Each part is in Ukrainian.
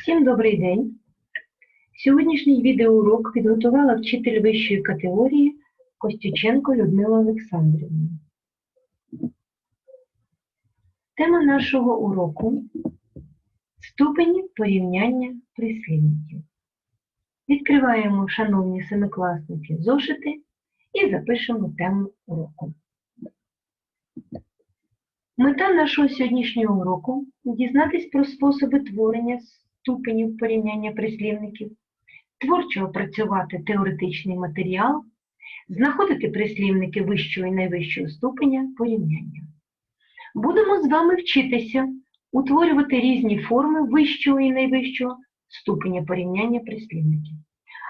Всім добрий день! Сьогоднішній відеоурок підготувала вчитель вищої категорії Костюченко Людмила Олександрівна. Тема нашого уроку ступені порівняння прислівників. Відкриваємо, шановні семикласники, зошити і запишемо тему уроку. Мета нашого сьогоднішнього уроку дізнатись про способи творення ступенів порівняння прислівників, творчо опрацювати теоретичний матеріал, знаходити прислівники вищого і найвищого ступеня порівняння. Будемо з вами вчитися утворювати різні форми вищого і найвищого ступеня порівняння прислівників,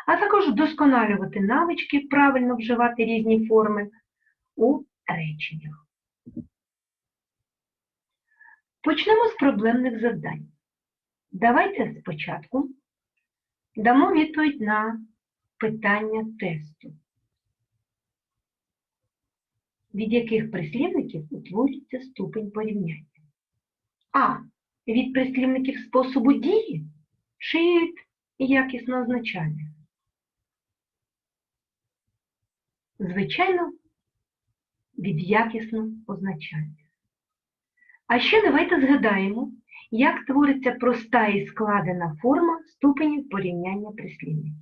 а також вдосконалювати навички, правильно вживати різні форми у реченнях. Почнемо з проблемних завдань. Давайте спочатку дамо відповідь на питання тесту. Від яких прислівників утворюється ступень порівняння? А. Від прислівників способу дії чи від якісного означання? Звичайно, від якісного означання. А ще давайте згадаємо, як твориться проста і складена форма ступенів порівняння прислівників.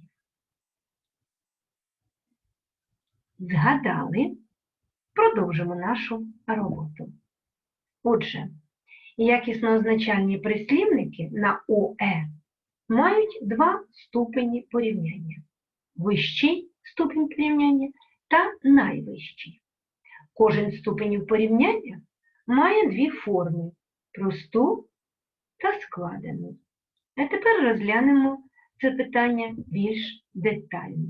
Згадали, продовжимо нашу роботу. Отже, якісно означальні прислівники на ОЕ мають два ступені порівняння. Вищий ступень порівняння та найвищий. Кожен ступенів порівняння має дві форми просту та складену. А тепер розглянемо це питання більш детально.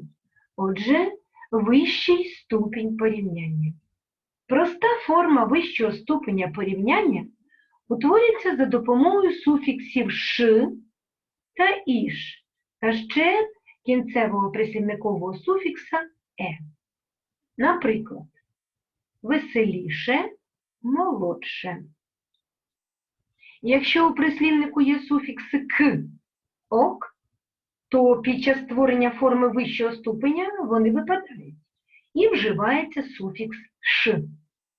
Отже, вищий ступінь порівняння. Проста форма вищого ступеня порівняння утворюється за допомогою суфіксів ш та іш, та ще кінцевого прислівникового суфікса е. Наприклад, веселіше молодше. Якщо у прислівнику є суфікси к, ок, то під час створення форми вищого ступеня вони випадають. І вживається суфікс ш.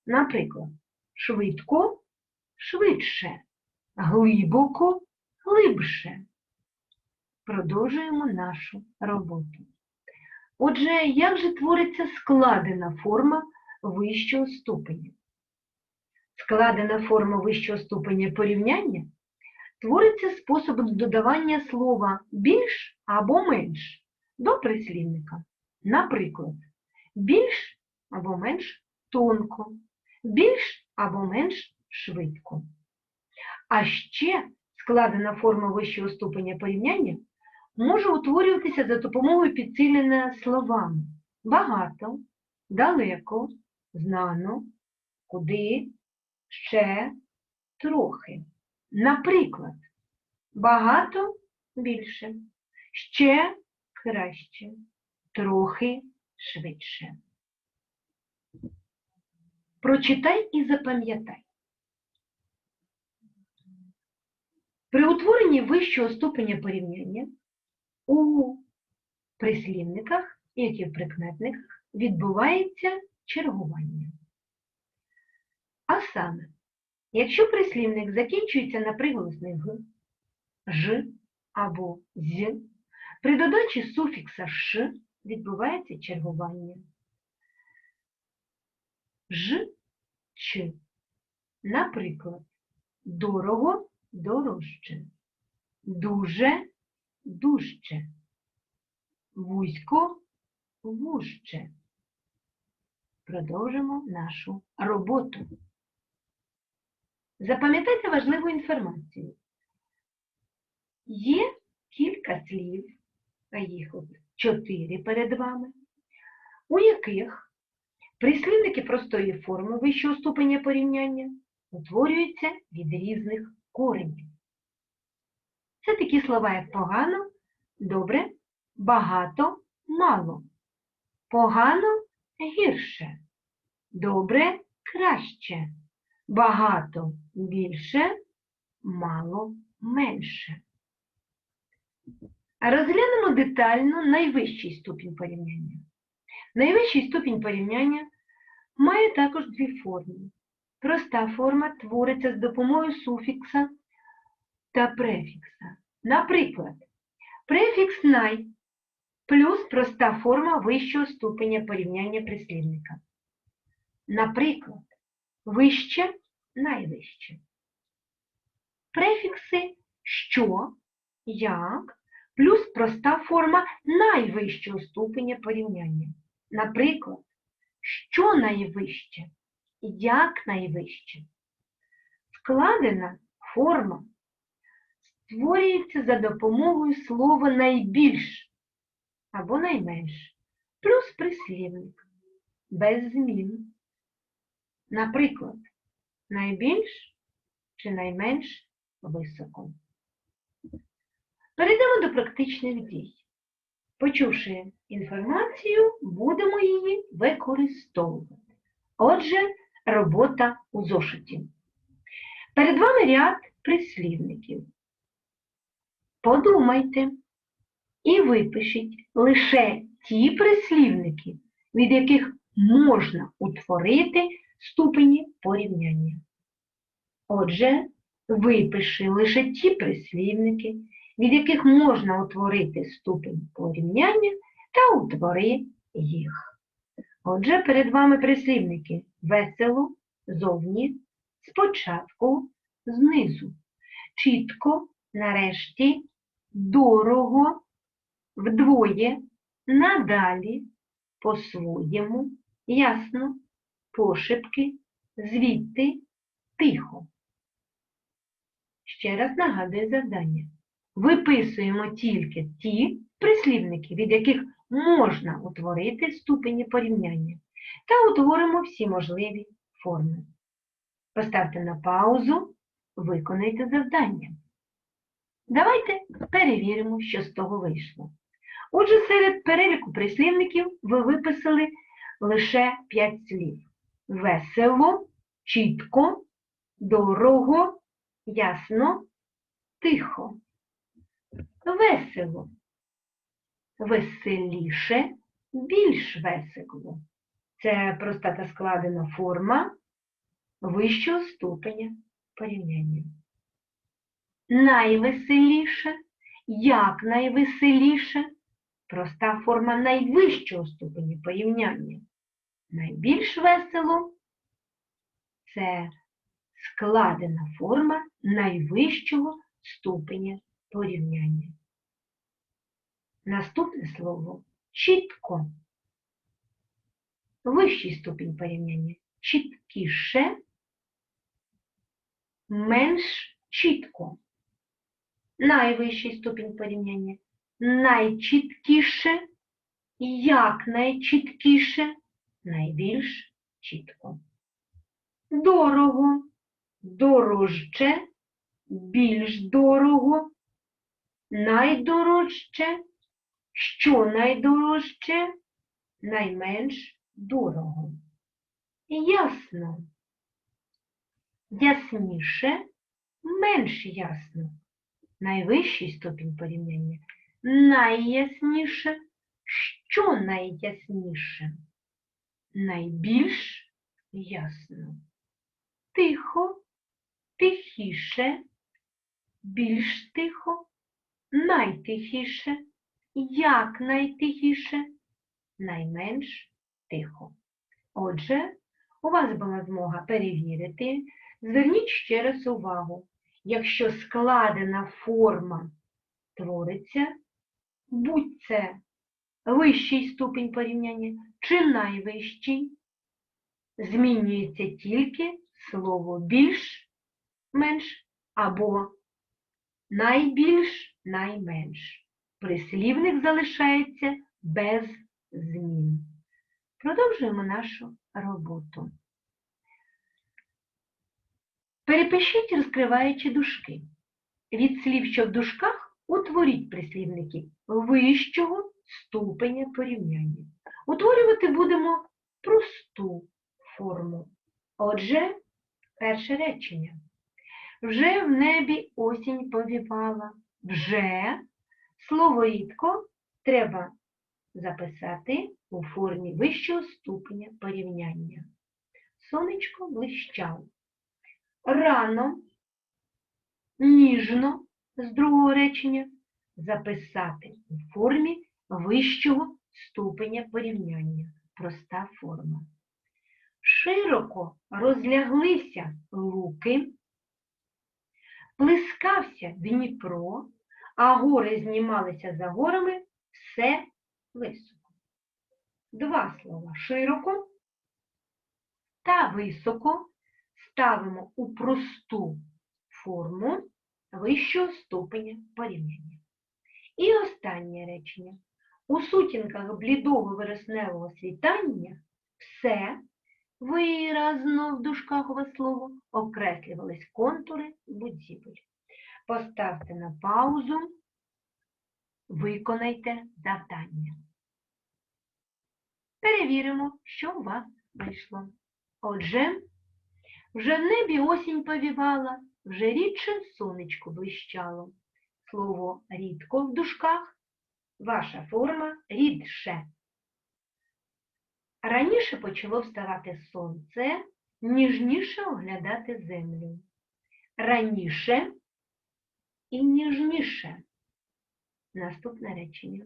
Наприклад, швидко, швидше, глибоко, глибше. Продовжуємо нашу роботу. Отже, як же твориться складена форма вищого ступеня? Складена форма вищого ступеня порівняння твориться способом додавання слова більш або менш до прислівника. Наприклад, більш або менш тонко, більш або менш швидко. А ще складена форма вищого ступеня порівняння може утворюватися за допомогою підсилення словами багато, далеко, знано, куди, ще, трохи. Наприклад, багато більше, ще краще, трохи швидше. Прочитай і запам'ятай. При утворенні вищого ступеня порівняння у прислівниках, як і в прикметниках, відбувається чергування. А саме, якщо прислівник закінчується на приголосний г, ж або з, при додачі суфікса ш відбувається чергування. Ж, ч. Наприклад, дорого дорожче, дуже дужче, вузько вужче. Продовжимо нашу роботу. Запам'ятайте важливу інформацію. Є кілька слів, а їх от чотири перед вами, у яких прислівники простої форми вищого ступеня порівняння утворюються від різних коренів. Це такі слова, як погано, добре, багато, мало. Погано гірше, добре краще, багато більше, мало менше. Розглянемо детально найвищий ступінь порівняння. Найвищий ступінь порівняння має також дві форми. Проста форма твориться з допомогою суфікса та префікса. Наприклад, префікс най плюс проста форма вищого ступеня порівняння прислівника. Наприклад, вище найвище. Префікси що, як, плюс проста форма найвищого ступеня порівняння. Наприклад, що найвище, як найвище. Складена форма створюється за допомогою слова найбільш або найменш, плюс прислівник, без змін. Наприклад, найбільш чи найменш високо. Перейдемо до практичних дій. Почувши інформацію, будемо її використовувати. Отже, робота у зошиті. Перед вами ряд прислівників. Подумайте і випишіть лише ті прислівники, від яких можна утворити ступені порівняння. Отже, випиши лише ті прислівники, від яких можна утворити ступень порівняння та утвори їх. Отже, перед вами прислівники весело, зовні, спочатку, знизу, чітко, нарешті, дорого, вдвоє, надалі, по-своєму, ясно, пошепки, звідти, тихо. Ще раз нагадую завдання. Виписуємо тільки ті прислівники, від яких можна утворити ступені порівняння, та утворимо всі можливі форми. Поставте на паузу, виконайте завдання. Давайте перевіримо, що з того вийшло. Отже, серед переліку прислівників ви виписали лише 5 слів. Весело, чітко, дорого, ясно, тихо. Весело. Веселіше, більш весело. Це проста та складена форма вищого ступеня порівняння. Найвеселіше, як найвеселіше, проста форма найвищого ступеня порівняння. Найбільш весело це складена форма найвищого ступеня порівняння. Наступне слово чітко. Вищий ступінь порівняння чіткіше, менш чітко. Найвищий ступінь порівняння найчіткіше, як найчіткіше, найбільш чітко. Дорого, дорожче, більш дорого, найдорожче, що найдорожче, найменш дорого. Ясно. Ясніше, менш ясно. Найвищий ступінь порівняння. Найясніше, що найясніше, найбільш ясно. Тихо, тихіше, більш тихо, найтихіше, як найтихіше, найменш тихо. Отже, у вас була змога перевірити. Зверніть ще раз увагу, якщо складена форма твориться, будь це вищий ступінь порівняння чи найвищий, змінюється тільки слово більш, менш або найбільш, найменш. Прислівник залишається без змін. Продовжуємо нашу роботу. Перепишіть, розкриваючи дужки. Від слів, що в дужках, утворіть прислівники вищого ступеня порівняння. Утворювати будемо просту форму. Отже, перше речення. Вже в небі осінь повівала. Вже Слово рідко треба записати у формі вищого ступеня порівняння. Сонечко блищало. Рано, ніжно з другого речення записати у формі вищого ступеня порівняння. Проста форма. Широко розляглися луки, плескався Дніпро, а гори знімалися за горами все високо. Два слова широко та високо ставимо у просту форму вищого ступеня порівняння. І останнє речення. У сутінках блідого вересневого світання все виразно в дужках слово окреслювались контури будівель. Поставте на паузу, виконайте завдання. Перевіримо, що у вас вийшло. Отже, вже в небі осінь повівала, вже рідше сонечко блищало. Слово рідко в дужках, ваша форма рідше. Раніше почало вставати сонце, ніжніше оглядати землю. Раніше і ніжніше. Наступне речення.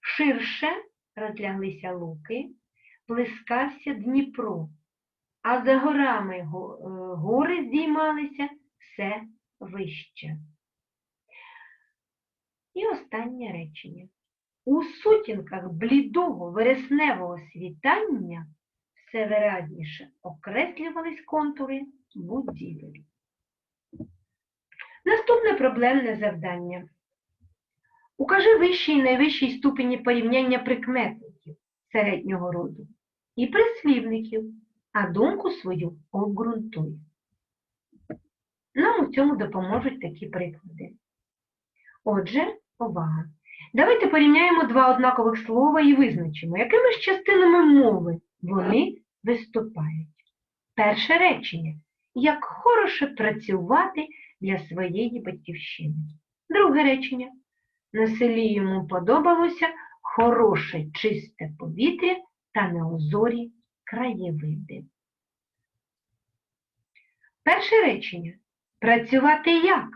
Ширше розляглися луки, плескався Дніпро, а за горами е, гори здіймалися все вище. І останнє речення. У сутінках блідого вересневого світання все виразніше окреслювались контури будівель. Наступне проблемне завдання. Укажи вищий і найвищий ступені порівняння прикметників середнього роду і прислівників, а думку свою обґрунтуй. Нам у цьому допоможуть такі приклади. Отже, увага! Давайте порівняємо два однакових слова і визначимо, якими ж частинами мови вони виступають. Перше речення. Як хороше працювати для своєї батьківщини. Друге речення. На селі йому подобалося хороше чисте повітря та неозорі краєвиди. Перше речення. Працювати як?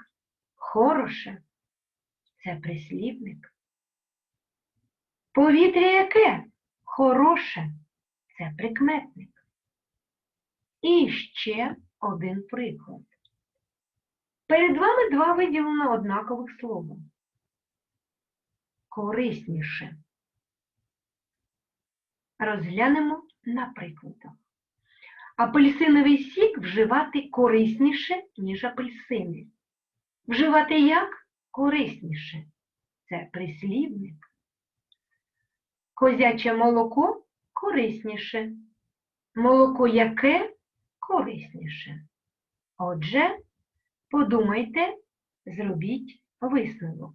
Хороше. Це прислівник. Повітря яке? Хороше. Це прикметник. І ще один приклад. Перед вами два виділено однакових слова. Корисніше. Розглянемо на прикладах. Апельсиновий сік вживати корисніше, ніж апельсини. Вживати як? Корисніше. Це прислівник. Козяче молоко корисніше. Молоко яке корисніше. Отже, подумайте, зробіть висновок.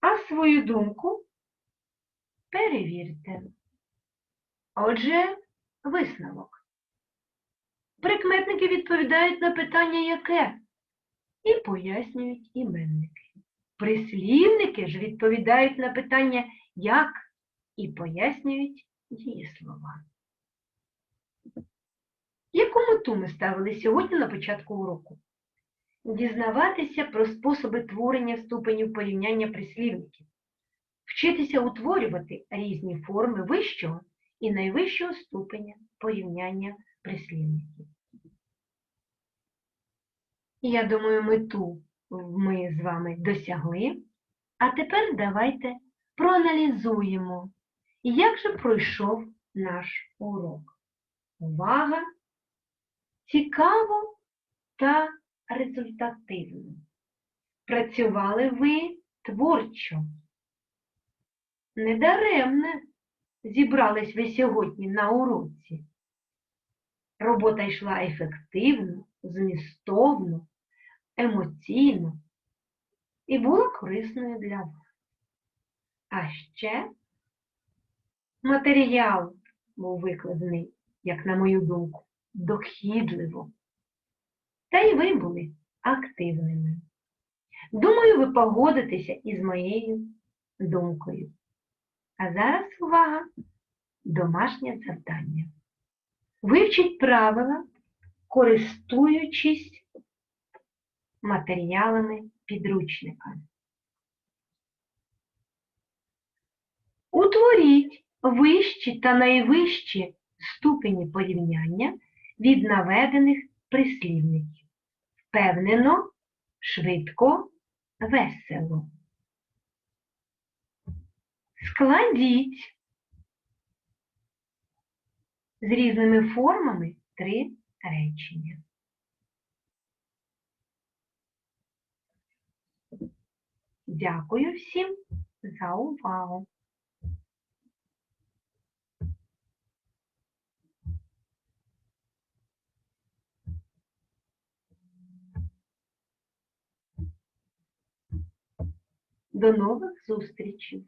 А свою думку перевірте. Отже, висновок. Прикметники відповідають на питання яке і пояснюють іменники. Прислівники ж відповідають на питання як і пояснюють дієслова. Яку мету ми ставили сьогодні на початку уроку? Дізнаватися про способи творення ступенів порівняння прислівників, вчитися утворювати різні форми вищого і найвищого ступеня порівняння прислівників. Я думаю, мету ми з вами досягли. А тепер давайте проаналізуємо, як же пройшов наш урок. Увага! Цікаво та результативно. Працювали ви творчо. Недаремне зібрались ви сьогодні на уроці. Робота йшла ефективно, змістовно, емоційно і була корисною для вас. А ще матеріал був викладений, як на мою думку, дохідливо. Та й ви були активними. Думаю, ви погодитеся із моєю думкою. А зараз увага! Домашнє завдання. Вивчіть правила, користуючись матеріалами підручника. Утворіть вищі та найвищі ступені порівняння від наведених прислівників. Впевнено, швидко, весело. Складіть з різними формами три речення. Дякую всім за увагу. До нових зустрічей!